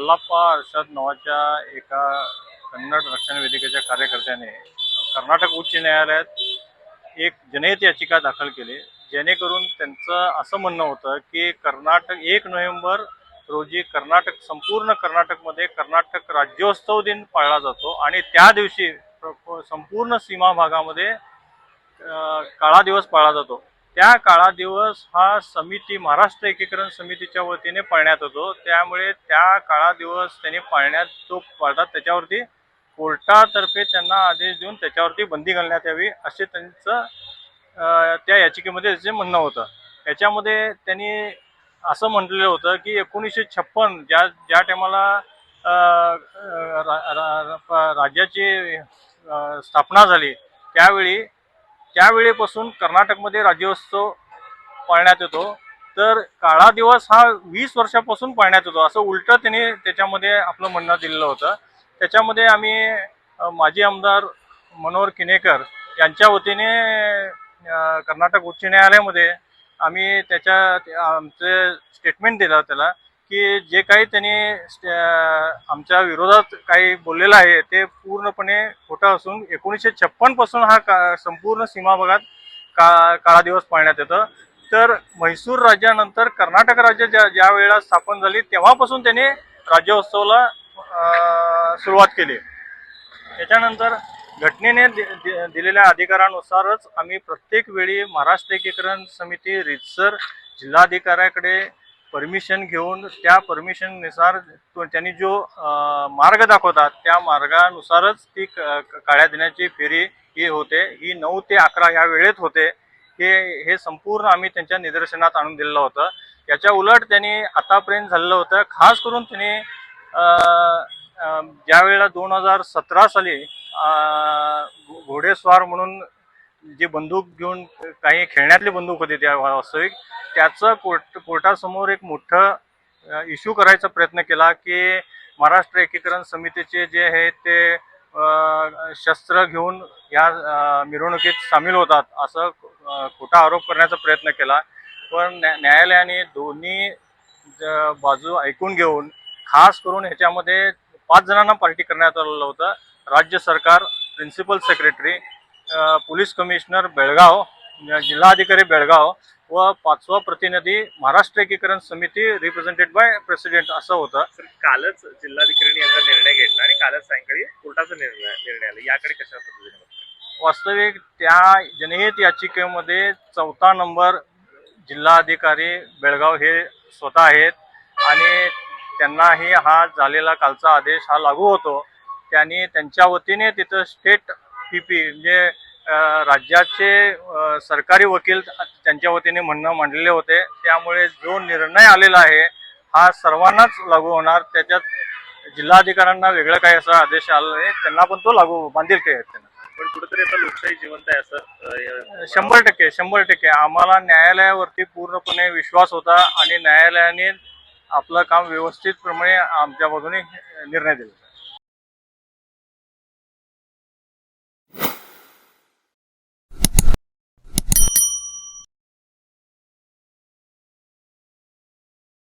मल्लाप्पा अर्षद नावाच्या एका कन्नड रक्षण वेदिकेच्या कार्यकर्त्याने कर्नाटक उच्च न्यायालयात एक जनहित याचिका दाखल केली जेणेकरून त्यांचं असं म्हणणं होतं की कर्नाटक एक नोव्हेंबर रोजी कर्नाटक संपूर्ण कर्नाटकमध्ये कर्नाटक राज्योत्सव दिन पाळला जातो आणि त्या दिवशी प्र- संपूर्ण सीमा भागामध्ये काळा दिवस पाळला जातो. त्या काळा दिवस हा समिती महाराष्ट्र एकीकरण समितीच्या वतीने पाळण्यात होतो. त्यामुळे त्या काळा दिवस त्यांनी पाळण्यात तो पाळतात त्याच्यावरती कोर्टातर्फे त्यांना आदेश देऊन त्याच्यावरती बंदी घालण्यात यावी असे त्यांचं त्या याचिकेमध्ये जे म्हणणं होतं. याच्यामध्ये त्यांनी असं म्हटलेलं होतं की एकोणीसशे छप्पन ज्या ज्या टायमाला रा- राज्याची स्थापना झाली त्यावेळी त्यावेळेपासून कर्नाटकमध्ये राज्योत्सव पाळण्यात येतो. तर काळा दिवस हा वीस वर्षापासून पाळण्यात येतो. असं उलटं त्यांनी त्याच्यामध्ये आपलं म्हणणं दिलेलं होतं. त्याच्यामध्ये आम्ही माजी आमदार मनोहर किनेकर यांच्या वतीने कर्नाटक उच्च न्यायालयामध्ये आम्ही त्याच्या आमचे स्टेटमेंट दिलं त्याला. की जे काही त्यांनी स्टे- आमच्या विरोधात काही बोललेलं आहे ते पूर्णपणे खोटं असून एकोणीसशे छप्पनपासून हा का संपूर्ण सीमा भागात का काळा दिवस पाळण्यात येतं. तर म्हैसूर राज्यानंतर कर्नाटक राज्य ज्या ज्या वेळेला स्थापन झाली तेव्हापासून त्यांनी राज्योत्सवाला सुरुवात केली. त्याच्यानंतर घटनेने दि- दि- दिलेल्या अधिकारानुसारच आम्ही प्रत्येक वेळी महाराष्ट्र एकीकरण समिती रितसर जिल्हाधिकाऱ्याकडे परमिशन घेऊन त्या परमिशननुसार तो- त्यांनी जो मार्ग दाखवतात त्या मार्गानुसारच ती काळ्या देण्याची फेरी ही होते. ही नऊ ते अकरा या वेळेत होते. हे हे संपूर्ण आम्ही त्यांच्या निदर्शनात आणून दिलेलं होतं. याच्या उलट त्यांनी आतापर्यंत झालेलं होतं. खास करून त्यांनी ज्यावेळेला दोन हजार सतरा साली घोडेस्वार म्हणून जी बंदूक घेऊन काही खेळण्यातली बंदूक होती त्या वास्तविक त्याचं कोर्ट कोर्टासमोर एक मोठं इश्यू करायचा प्रयत्न केला की महाराष्ट्र एकीकरण समितीचे जे आहे ते शस्त्र घेऊन या मिरवणुकीत सामील होतात असं खोटा आरोप करण्याचा प्रयत्न केला. पण न्या- न्यायालयाने दोन्ही ज- बाजू ऐकून घेऊन खास करून ह्याच्यामध्ये पाच जणांना पार्टी करण्यात आलेलं होतं. राज्य सरकार principal secretary police commissioner Belgaum जिल्हाधिकारी बेळगाव व पाचवा प्रतिनिधी महाराष्ट्र एकीकरण समिती रिप्रेझेंटेड बाय प्रेसिडेंट असं होतं. कालच जिल्हाधिकाऱ्यांनी याचा निर्णय घेतला आणि कालच सायंकाळी कोर्टाचा निर्णय निर्णय आला. याकडे कशा पद्धतीने? वास्तविक त्या जनहित याचिकेमध्ये चौथा नंबर जिल्हाधिकारी बेळगाव हे स्वतः आहेत आणि त्यांनाही हा झालेला कालचा आदेश हा लागू होतो. त्यांनी त्यांच्या वतीने तिथं स्टेट पी पी म्हणजे राज्याचे सरकारी वकील त्यांच्या वतीने म्हणणं मांडलेले होते. त्यामुळे जो निर्णय आलेला आहे हा सर्वांनाच लागू होणार. त्याच्यात जिल्हाधिकाऱ्यांना वेगळं काही असा आदेश आला नाही. त्यांना पण तो लागू बांधील काही आहेत त्यांना. पण कुठेतरी आता लोकशाही जिवंत आहे असं शंभर टक्के शंभर टक्के. आम्हाला न्यायालयावरती पूर्णपणे विश्वास होता आणि न्यायालयाने आपलं काम व्यवस्थितप्रमाणे आमच्या बाजूने निर्णय दिला.